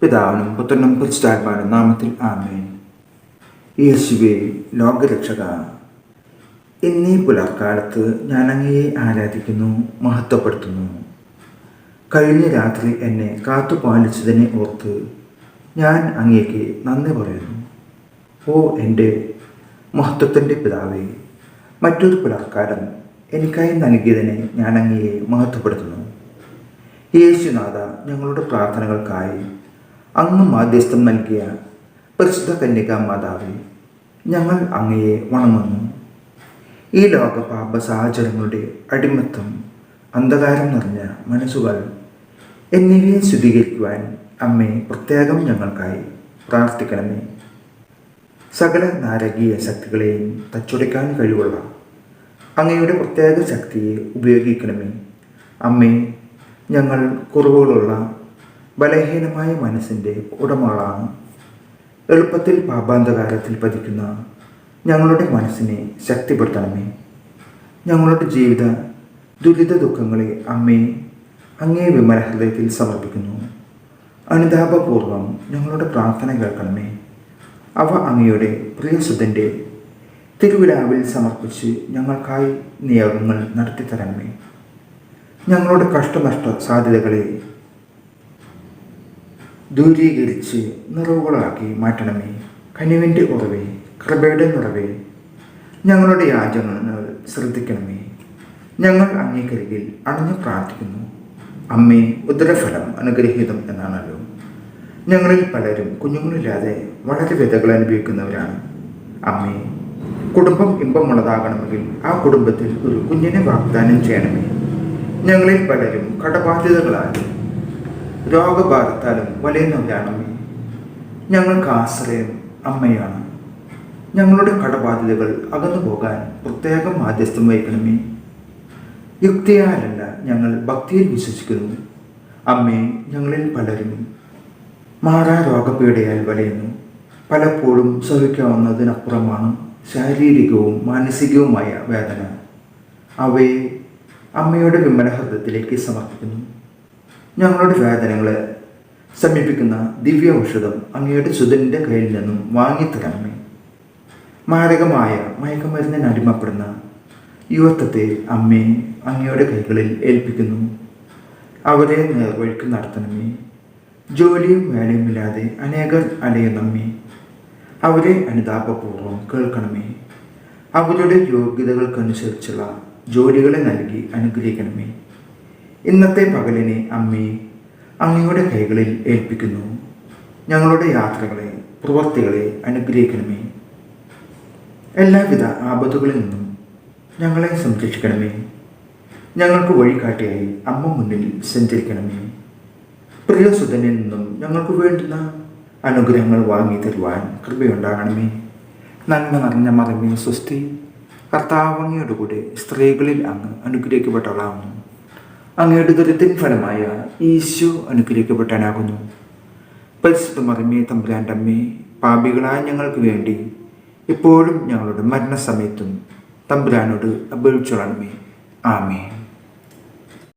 പിതാവിനും പുത്രനും പുരുഷാത്മാനും നാമത്തിൽ ആമേൻ. യേശുവേ ലോകരക്ഷക എന്നീ പുലർക്കാലത്ത് ഞാൻ അങ്ങയെ ആരാധിക്കുന്നു മഹത്വപ്പെടുത്തുന്നു. കഴിഞ്ഞ രാത്രി എന്നെ കാത്തുപാലിച്ചതിനെ ഓർത്ത് ഞാൻ അങ്ങേക്ക് നന്ദി പറയുന്നു. ഓ എന്റെ മഹത്വത്തിന്റെ പിതാവേ മറ്റൊരു പുലർക്കാലം എനിക്കായി നൽകിയതിനെ ഞാൻ അങ്ങയെ മഹത്വപ്പെടുത്തുന്നു. യേശുനാഥ ഞങ്ങളുടെ പ്രാർത്ഥനകൾക്കായി അങ്ങ് മാധ്യസ്ഥം നൽകിയ പരിശുദ്ധ കന്യക മാതാവി ഞങ്ങൾ അങ്ങയെ വണങ്ങുന്നു. ഈ ലോക പാപ സാഹചര്യങ്ങളുടെ അടിമത്തം അന്ധകാരം നിറഞ്ഞ മനസ്സുകൾ എന്നിവയെ ശുദ്ധീകരിക്കുവാൻ അമ്മയെ പ്രത്യേകം ഞങ്ങൾക്കായി പ്രാർത്ഥിക്കണമേ. സകല നാരകീയ ശക്തികളെയും തച്ചുടയ്ക്കാൻ കഴിവുള്ള അങ്ങയുടെ പ്രത്യേക ശക്തിയെ ഉപയോഗിക്കണമേ. അമ്മേ ഞങ്ങൾ കുറവുകളുള്ള ബലഹീനമായ മനസ്സിന്റെ ഉടമകളാണ്. എളുപ്പത്തിൽ പാപാന്തകാരത്തിൽ പതിക്കുന്ന ഞങ്ങളുടെ മനസ്സിനെ ശക്തിപ്പെടുത്തണമേ. ഞങ്ങളുടെ ജീവിത ദുരിത ദുഃഖങ്ങളെ അമ്മേ അങ്ങേ വിമല ഹൃദയത്തിൽ സമർപ്പിക്കുന്നു. അനുതാപപൂർവം ഞങ്ങളുടെ പ്രാർത്ഥന കേൾക്കണമേ. അവ അങ്ങയുടെ പ്രിയസുതന്റെ തിരുവിലാവിൽ സമർപ്പിച്ച് ഞങ്ങൾക്കായി നിയോഗങ്ങൾ നടത്തിത്തരണമേ. ഞങ്ങളുടെ കഷ്ടനഷ്ട സാധ്യതകളെ ദൂരീകരിച്ച് നിറവുകളാക്കി മാറ്റണമേ. കനിവിന്റെ ഉറവേ കൃപയുടെ നിറവേ. ഞങ്ങളുടെ യാചന ശ്രദ്ധിക്കണമേ. ഞങ്ങൾ അങ്ങേക്കരികിൽ അണഞ്ഞു പ്രാർത്ഥിക്കുന്നു. അമ്മേ ഉദരഫലം അനുഗ്രഹീതം എന്നാണല്ലോ. ഞങ്ങളിൽ പലരും കുഞ്ഞുങ്ങളില്ലാതെ വളരെ വ്യതകൾ അനുഭവിക്കുന്നവരാണ്. അമ്മേ കുടുംബം ഇമ്പമുള്ളതാകണമെങ്കിൽ ആ കുടുംബത്തിൽ ഒരു കുഞ്ഞിനെ വാഗ്ദാനം ചെയ്യണമേ. ഞങ്ങളിൽ പലരും കടബാധ്യതകളാലും രോഗബാധത്താലും വലയുന്നവരാണമേ ഞങ്ങൾക്ക് ആശ്രയം അമ്മയാണ്. ഞങ്ങളുടെ കടബാധ്യതകൾ അകന്നു പോകാൻ പ്രത്യേകം മാധ്യസ്ഥം വഹിക്കണമേ. യുക്തിയാലല്ല ഞങ്ങൾ ഭക്തിയിൽ വിശ്വസിക്കുന്നു. അമ്മേ ഞങ്ങളിൽ പലരും മാറാ രോഗപീഠയാൽ വലയുന്നു. പലപ്പോഴും സഹിക്കാവുന്നതിനപ്പുറമാണ് ശാരീരികവും മാനസികവുമായ വേദന. അവയെ അമ്മയുടെ വിമല ഹൃദയത്തിലേക്ക് സമർപ്പിക്കുന്നു. ഞങ്ങളുടെ വേദനകളെ സമീപിക്കുന്ന ദിവ്യ ഔഷധം അങ്ങയുടെ സുതന്റെ കയ്യിൽ നിന്നും വാങ്ങിത്തരണമേ. മാരകമായ മയക്കുമരുന്നിന് അടിമപ്പെടുന്ന യുവത്വത്തെ അമ്മയെ അങ്ങയുടെ കൈകളിൽ ഏൽപ്പിക്കുന്നു. അവരെ നേർവഴിക്ക് നടത്തണമേ. ജോലിയും വേലയുമില്ലാതെ അനേകർ അലയുന്നമ്മേ. അവരെ അനുതാപപൂർവം കേൾക്കണമേ. അവരുടെ യോഗ്യതകൾക്കനുസരിച്ചുള്ള ജോലികളെ നൽകി അനുഗ്രഹിക്കണമേ. ഇന്നത്തെ പകലിനെ അമ്മേ അങ്ങയുടെ കൈകളിൽ ഏൽപ്പിക്കുന്നു. ഞങ്ങളുടെ യാത്രകളെ പ്രവൃത്തികളെ അനുഗ്രഹിക്കണമേ. എല്ലാവിധ ആപത്തുകളിൽ നിന്നും ഞങ്ങളെ സംരക്ഷിക്കണമേ. ഞങ്ങൾക്ക് വഴികാട്ടിയായി അമ്മ മുന്നിൽ സഞ്ചരിക്കണമേ. പ്രിയസുധനിൽ നിന്നും ഞങ്ങൾക്ക് വേണ്ടുന്ന അനുഗ്രഹങ്ങൾ വാങ്ങി തരുവാൻ കൃപയുണ്ടാകണമേ. നന്മ നിറഞ്ഞ മറമേ സ്വസ്തി കർത്താവങ്ങയുടെ കൂടെ സ്ത്രീകളിൽ അങ്ങ് അനുഗ്രഹിക്കപ്പെട്ടവളാകുന്നു അങ്ങയുടെ ദുരിതൻ ഫലമായ ഈശോ അനുഗ്രഹിക്കപ്പെട്ടാനാകുന്നു. പരിശുദ്ധ മറിമേ തമ്പുരാന്റെ അമ്മേ പാപികളായ ഞങ്ങൾക്ക് വേണ്ടി ഇപ്പോഴും ഞങ്ങളുടെ മരണസമയത്തും തമ്പുരാനോട് അപേക്ഷിച്ചോളണമേ. ആമേ